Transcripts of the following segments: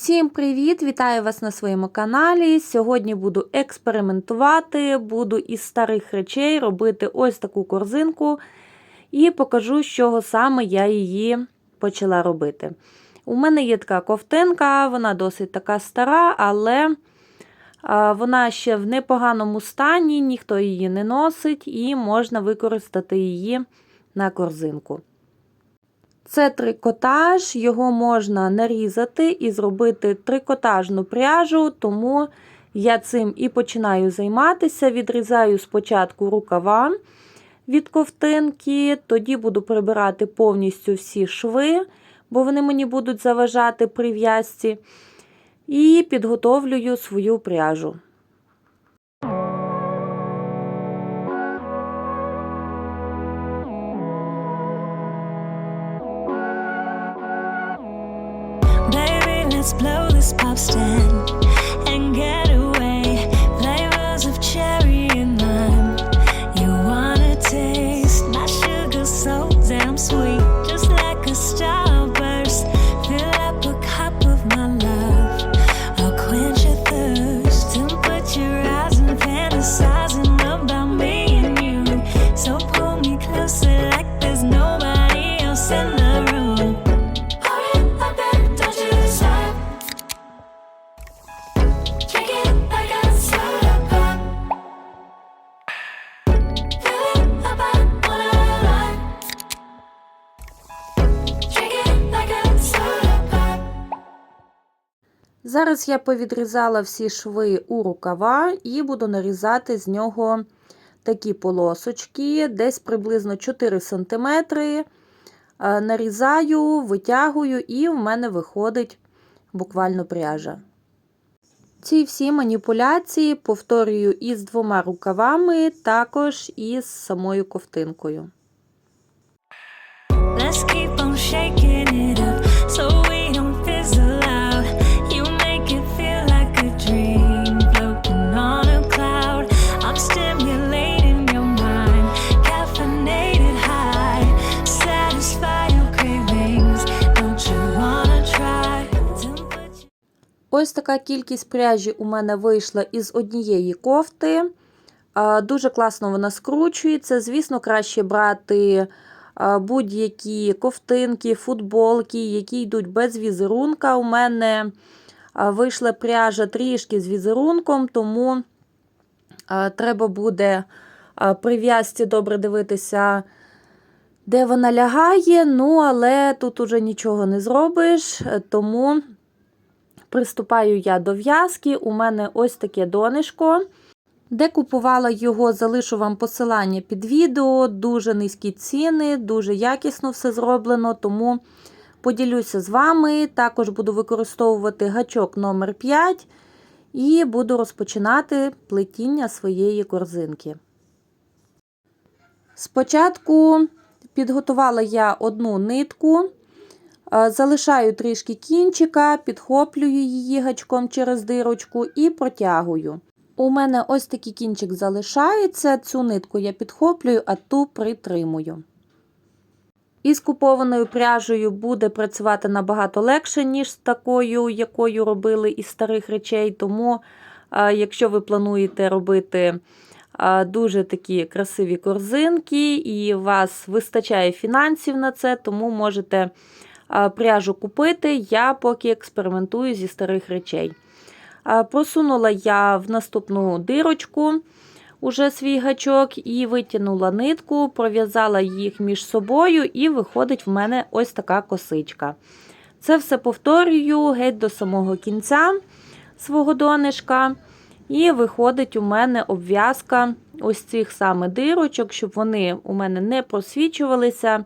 Всім привіт! Вітаю вас на своєму каналі. Сьогодні буду експериментувати, буду із старих речей робити ось таку корзинку і покажу, з чого саме я її почала робити. У мене є така ковтинка, вона досить така стара, але вона ще в непоганому стані, ніхто її не носить, і можна використати її на корзинку. Це трикотаж, його можна нарізати і зробити трикотажну пряжу, тому я цим і починаю займатися. Відрізаю спочатку рукава від ковтинки, тоді буду прибирати повністю всі шви, бо вони мені будуть заважати при в'язці, і підготовлюю свою пряжу. Pop stand Я повідрізала всі шви у рукава і буду нарізати з нього такі полосочки, десь приблизно 4 см. Нарізаю, витягую, і в мене виходить буквально пряжа. Ці всі маніпуляції повторюю із двома рукавами, також із самою ковтинкою. Let's keep on shaking Ось така кількість пряжі у мене вийшла із однієї кофти. Дуже класно вона скручується. Звісно, краще брати будь-які ковтинки, футболки, які йдуть без візерунка. У мене вийшла пряжа трішки з візерунком, тому треба буде а, при в'язці добре дивитися, де вона лягає. Ну, але тут уже нічого не зробиш, тому. Приступаю я до в'язки. У мене ось таке донишко. Де купувала його, залишу вам посилання під відео. Дуже низькі ціни, дуже якісно все зроблено, тому поділюся з вами. Також буду використовувати гачок номер 5 і буду розпочинати плетіння своєї корзинки. Спочатку підготувала я одну нитку. Е, Залишаю трішки кінчика, підхоплюю її гачком через дирочку і протягую. У мене ось такий кінчик залишається, цю нитку я підхоплюю, а ту притримую. Із купованою пряжею буде працювати набагато легше, ніж з такою, якою робили із старих речей. Тому, е, якщо ви плануєте робити е, дуже такі красиві корзинки, і у вас вистачає фінансів на це, тому можете пряжу купити. Я поки експериментую зі старих речей. Просунула я в наступну дирочку уже свій гачок і витягнула нитку, пров'язала їх між собою, і виходить в мене ось така косичка. Це все повторюю геть до самого кінця свого донишка. І виходить у мене обв'язка ось цих саме дирочок, щоб вони у мене не просвічувалися,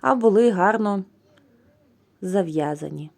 а були гарно зав'язані.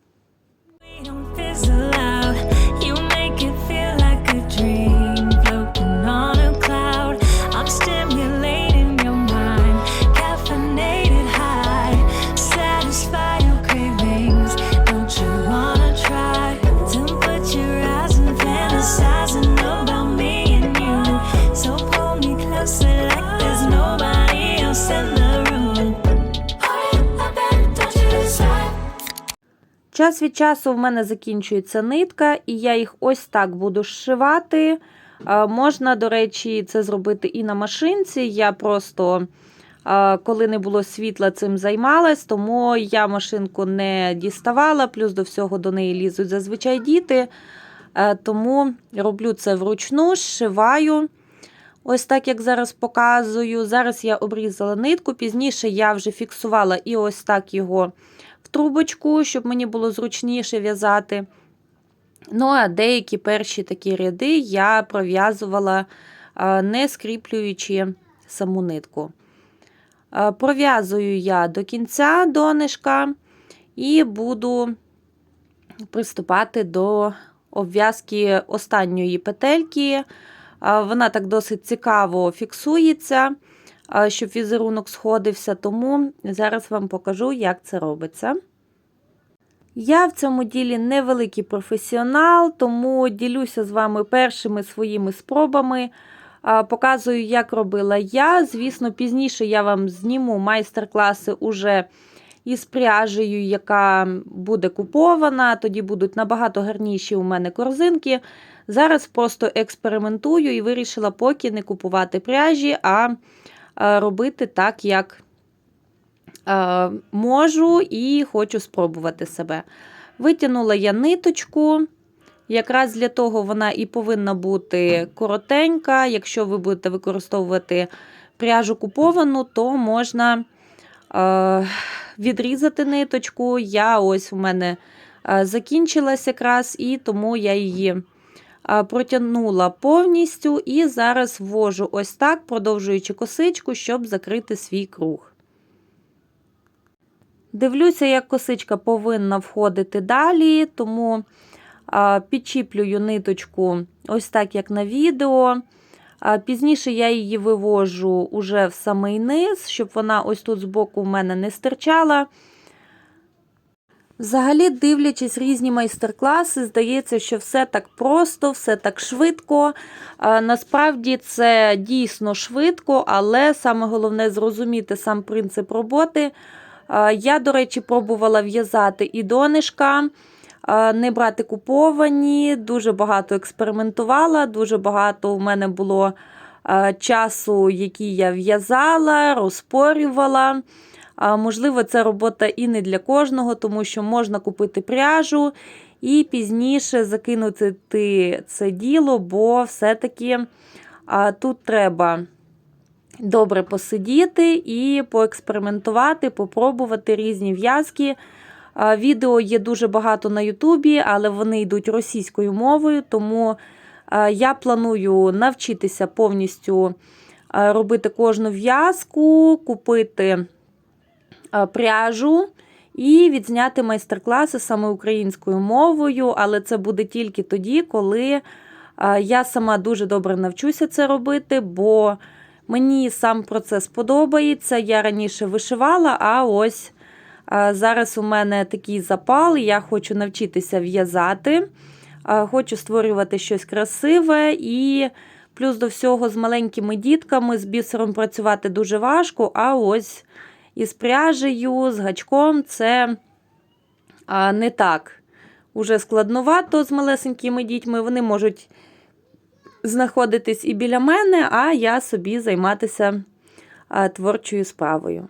Час від часу в мене закінчується нитка, і я їх ось так буду зшивати. Е, Можна, до речі, це зробити і на машинці. Я просто, е, коли не було світла, цим займалась, тому я машинку не діставала, плюс до всього до неї лізуть зазвичай діти. Е, Тому роблю це вручну, зшиваю. Ось так, як зараз показую. Зараз я обрізала нитку, пізніше я вже фіксувала і ось так його трубочку, щоб мені було зручніше в'язати. Ну, а деякі перші такі ряди я пров'язувала, не скріплюючи саму нитку. Пров'язую я до кінця донишка і буду приступати до обв'язки останньої петельки. Вона так досить цікаво фіксується, щоб візерунок сходився, тому зараз вам покажу, як це робиться. Я в цьому ділі невеликий професіонал, тому ділюся з вами першими своїми спробами. Показую, як робила я. Звісно, пізніше я вам зніму майстер-класи уже із пряжею, яка буде купована. Тоді будуть набагато гарніші у мене корзинки. Зараз просто експериментую і вирішила поки не купувати пряжі, а робити так, як е, можу і хочу спробувати себе. Витягнула я ниточку. Якраз для того вона і повинна бути коротенька. Якщо ви будете використовувати пряжу куповану, то можна е, відрізати ниточку. Я ось у мене е, закінчилась якраз, і тому я її е, протягнула повністю і зараз ввожу ось так, продовжуючи косичку, щоб закрити свій круг. Дивлюся, як косичка повинна входити далі, тому підчіплюю ниточку ось так, як на відео. Пізніше я її вивожу уже в самий низ, щоб вона ось тут збоку в мене не стирчала. Взагалі, дивлячись різні майстер-класи, здається, що все так просто, все так швидко. Насправді це дійсно швидко, але саме головне зрозуміти сам принцип роботи. Я, до речі, пробувала в'язати і донишка, не брати куповані, дуже багато експериментувала, дуже багато у мене було часу, який я в'язала, розпорювала. Можливо, це робота і не для кожного, тому що можна купити пряжу і пізніше закинути це діло, бо все-таки тут треба добре посидіти і поекспериментувати, попробувати різні в'язки. Відео є дуже багато на Ютубі, але вони йдуть російською мовою, тому я планую навчитися повністю робити кожну в'язку, купити пряжу і відзняти майстер-класи саме українською мовою, але це буде тільки тоді, коли я сама дуже добре навчуся це робити, бо мені сам процес подобається. Я раніше вишивала, а ось зараз у мене такий запал, я хочу навчитися в'язати, хочу створювати щось красиве і. Плюс до всього з маленькими дітками, з бісером працювати дуже важко, а ось із пряжею, з гачком це не так уже складновато з малесенькими дітьми. Вони можуть знаходитись і біля мене, а я собі займатися творчою справою.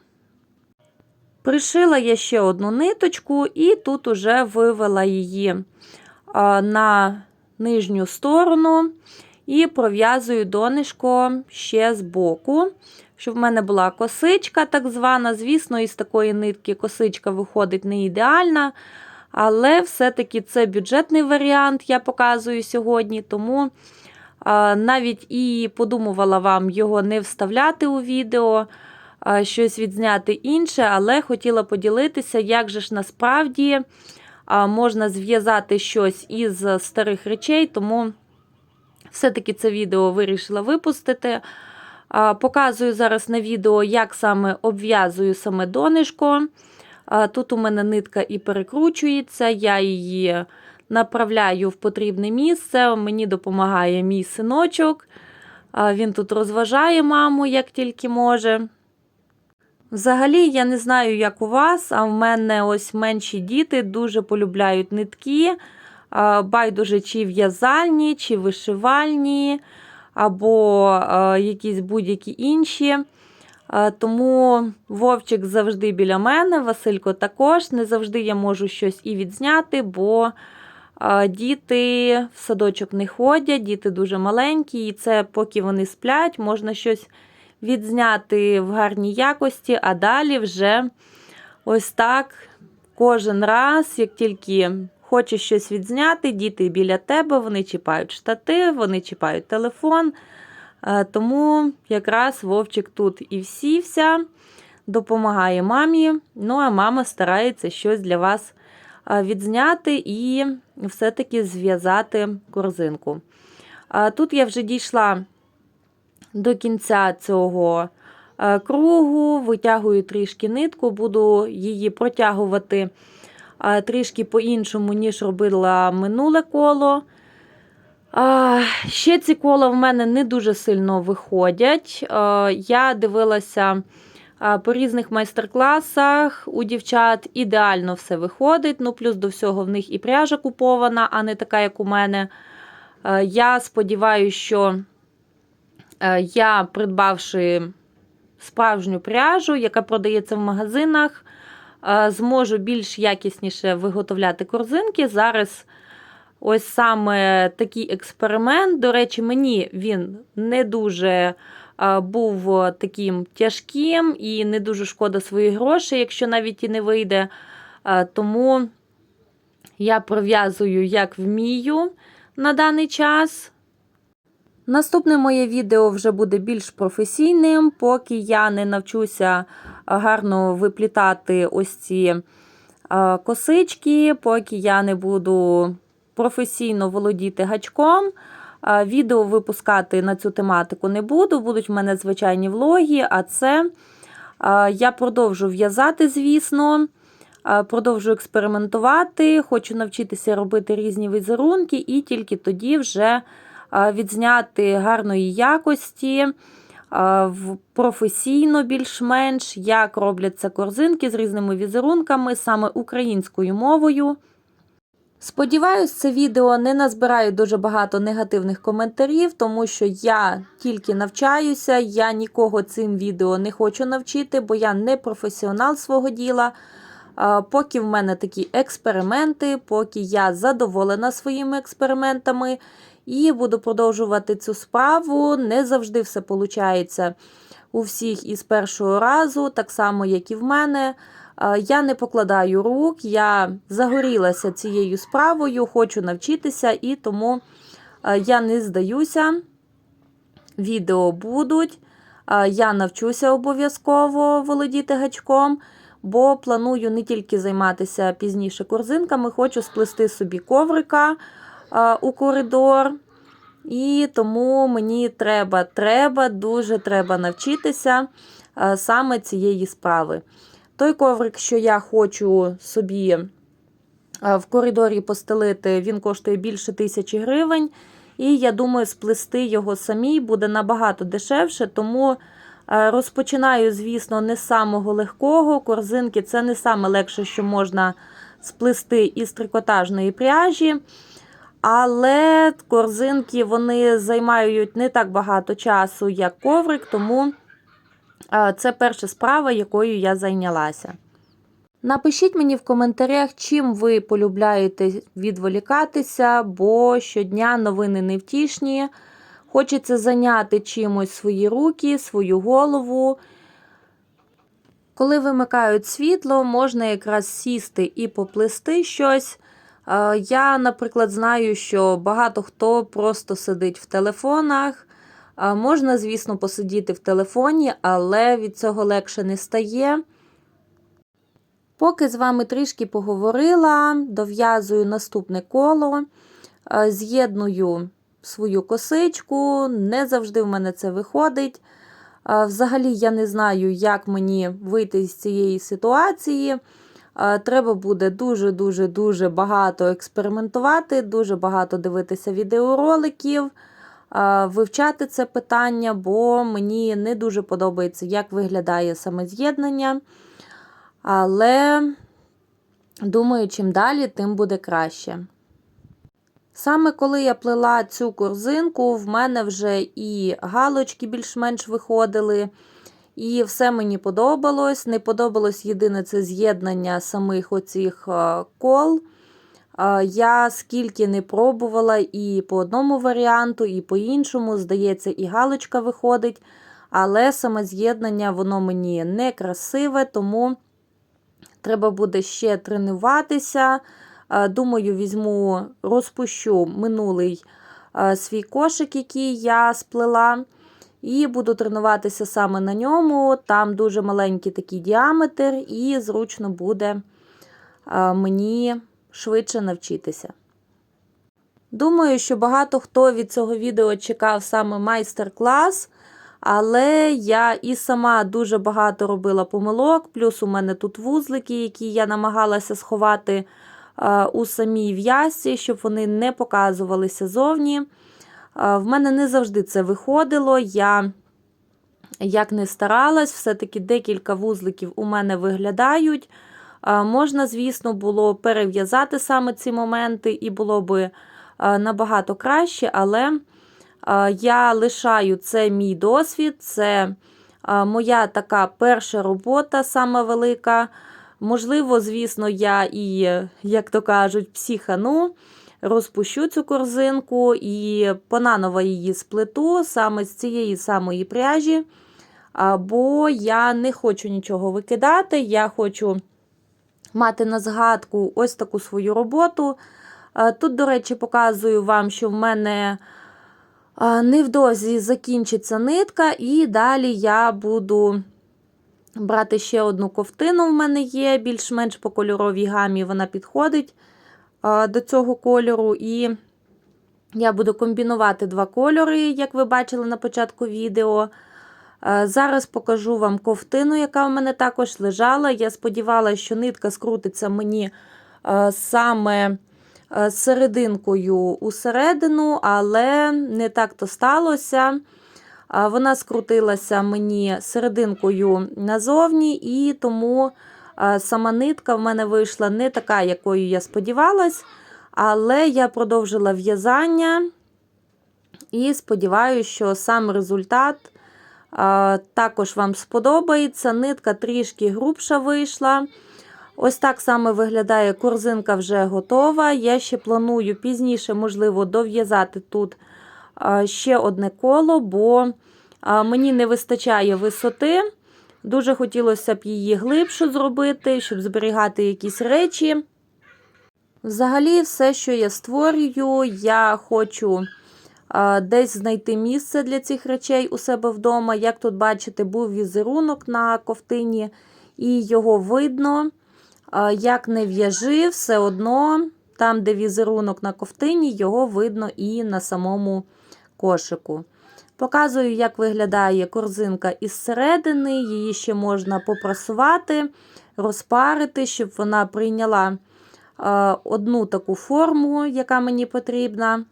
Пришила я ще одну ниточку, і тут уже вивела її на нижню сторону і пров'язую донишко ще з боку, щоб в мене була косичка, так звана. Звісно, із такої нитки косичка виходить не ідеальна, але все-таки це бюджетний варіант, я показую сьогодні, тому навіть і подумувала вам його не вставляти у відео, щось відзняти інше, але хотіла поділитися, як же ж насправді можна зв'язати щось із старих речей, тому. Все-таки це відео вирішила випустити. Показую зараз на відео, як саме обв'язую саме донишко. Тут у мене нитка і перекручується, я її направляю в потрібне місце. Мені допомагає мій синочок. Він тут розважає маму, як тільки може. Взагалі, я не знаю, як у вас, а в мене ось менші діти дуже полюбляють нитки, байдуже чи в'язальні, чи вишивальні, або а, якісь будь-які інші. Тому Вовчик завжди біля мене, Василько також. Не завжди я можу щось і відзняти, бо діти в садочок не ходять, діти дуже маленькі, і це поки вони сплять, можна щось відзняти в гарній якості, а далі вже ось так кожен раз, як тільки хочеш щось відзняти, діти біля тебе, вони чіпають штатив, вони чіпають телефон. Е, Тому якраз Вовчик тут і всівся, допомагає мамі. Ну, а мама старається щось для вас е, відзняти і все-таки зв'язати корзинку. Тут я вже дійшла до кінця цього е, кругу, витягую трішки нитку, буду її протягувати е, трішки по-іншому, ніж робила минуле коло. Ще ці кола в мене не дуже сильно виходять. Я дивилася по різних майстер-класах у дівчат ідеально все виходить. Ну, плюс до всього в них і пряжа купована, а не така, як у мене. Я сподіваюся, що я, придбавши справжню пряжу, яка продається в магазинах, зможу більш якісніше виготовляти корзинки. Зараз ось саме такий експеримент. До речі, мені він не дуже е, був таким тяжким і не дуже шкода своїх грошей, якщо навіть і не вийде. Е, Тому я пров'язую як вмію на даний час. Наступне моє відео вже буде більш професійним, поки я не навчуся гарно виплітати ось ці е, косички, поки я не буду професійно володіти гачком. е, Відео випускати на цю тематику не буду, будуть в мене звичайні влоги, а це е, я продовжу в'язати, звісно. е, Продовжу експериментувати, хочу навчитися робити різні візерунки, і тільки тоді вже відзняти гарної якості, в- професійно більш-менш, як робляться корзинки з різними візерунками саме українською мовою. Сподіваюсь, це відео не назбирає дуже багато негативних коментарів, тому що я тільки навчаюся, я нікого цим відео не хочу навчити, бо я не професіонал свого діла. Поки в мене такі експерименти, поки я задоволена своїми експериментами і буду продовжувати цю справу. Не завжди все виходить у всіх із першого разу, так само, як і в мене. Е, Я не покладаю рук, я загорілася цією справою, хочу навчитися, і тому е, я не здаюся. Відео будуть. Е, Я навчуся обов'язково володіти гачком, бо планую не тільки займатися пізніше корзинками, хочу сплести собі коврика у коридор. І тому мені треба, треба, дуже треба навчитися саме цієї справи. Той коврик, що я хочу собі в коридорі постелити, він коштує більше тисячі гривень. І я думаю, сплести його самій буде набагато дешевше, тому розпочинаю, звісно, не з самого легкого. Корзинки це не саме легше, що можна сплести із трикотажної пряжі. Але корзинки вони займають не так багато часу, як коврик, тому е, це перша справа, якою я зайнялася. Напишіть мені в коментарях, чим ви полюбляєте відволікатися, бо щодня новини невтішні. Хочеться зайняти чимось свої руки, свою голову. Коли вимикають світло, можна якраз сісти і поплести щось. Е, Я, наприклад, знаю, що багато хто просто сидить в телефонах. Е, Можна, звісно, посидіти в телефоні, але від цього легше не стає. Поки з вами трішки поговорила, дов'язую наступне коло, е, з'єдную свою косичку. Не завжди в мене це виходить. Взагалі я не знаю, як мені вийти з цієї ситуації. Е, Треба буде дуже-дуже дуже багато експериментувати, дуже багато дивитися відеороликів. вивчати це питання, бо мені не дуже подобається, як виглядає саме з'єднання. Але думаю, чим далі, тим буде краще. Саме коли я плела цю корзинку, в мене вже і галочки більш-менш виходили, і все мені подобалось. Не подобалось єдине це з'єднання самих оцих е, кол. Е, Я скільки не пробувала і по одному варіанту, і по іншому, здається, і галочка виходить. Але саме з'єднання воно мені не красиве, тому треба буде ще тренуватися. Е, Думаю, візьму, розпущу минулий свій кошик, який я сплела, і буду тренуватися саме на ньому. Там дуже маленький такий діаметр, і зручно буде е, мені швидше навчитися. Думаю, що багато хто від цього відео чекав саме майстер-клас, але я і сама дуже багато робила помилок, плюс у мене тут вузлики, які я намагалася сховати е, у самій в'язці, щоб вони не показувалися зовні. Е, В мене не завжди це виходило. Я як не старалась, все-таки декілька вузликів у мене виглядають. Е, Можна, звісно, було перев'язати саме ці моменти, і було би е, набагато краще, але я лишаю це мій досвід, це моя така перша робота, сама велика. Можливо, звісно, я і, як то кажуть, психану, розпущу цю корзинку і понаново її сплету саме з цієї самої пряжі. Бо я не хочу нічого викидати, я хочу мати на згадку ось таку свою роботу. Тут, до речі, показую вам, що в мене невдовзі закінчиться нитка, і далі я буду брати ще одну ковтину. В мене є, більш-менш по кольоровій гамі вона підходить до цього кольору. І я буду комбінувати два кольори, як ви бачили на початку відео. Зараз покажу вам ковтину, яка в мене також лежала. Я сподівалася, що нитка скрутиться мені саме серединкою усередину, але не так то сталося. Вона скрутилася мені серединкою назовні, і тому сама нитка в мене вийшла не така, якою я сподівалась. Але я продовжила в'язання і сподіваюся, що сам результат також вам сподобається. Нитка трішки грубша вийшла. Ось так саме виглядає корзинка вже готова. Я ще планую пізніше, можливо, дов'язати тут ще одне коло, бо мені не вистачає висоти. Дуже хотілося б її глибше зробити, щоб зберігати якісь речі. Взагалі, все, що я створюю, я хочу десь знайти місце для цих речей у себе вдома. Як тут бачите, був візерунок на ковтині, і його видно. Як не в'яжи, все одно, там, де візерунок на ковтині, його видно і на самому кошику. Показую, як виглядає корзинка із середини. Її ще можна попрасувати, розпарити, щоб вона прийняла е, одну таку форму, яка мені потрібна.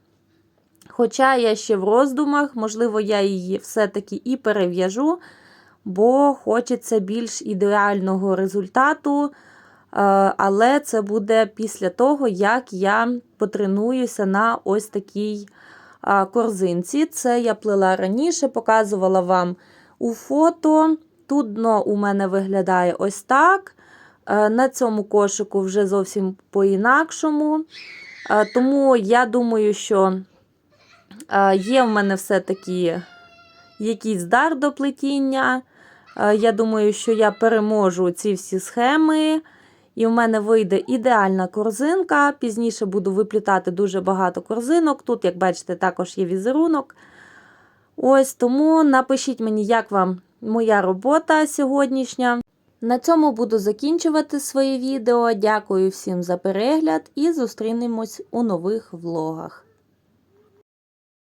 Хоча я ще в роздумах, можливо, я її все-таки і перев'яжу, бо хочеться більш ідеального результату. Е, Але це буде після того, як я потренуюся на ось такій корзинці. Це я плела раніше, показувала вам у фото. Тут дно у мене виглядає ось так. Е, На цьому кошику вже зовсім по-інакшому. Е, Тому я думаю, що е, є в мене все-таки якийсь дар до плетіння. Я думаю, що я переможу ці всі схеми. І в мене вийде ідеальна корзинка. Пізніше буду виплітати дуже багато корзинок. Тут, як бачите, також є візерунок. Ось тому напишіть мені, як вам моя робота сьогоднішня. На цьому буду закінчувати своє відео. Дякую всім за перегляд і зустрінемось у нових влогах.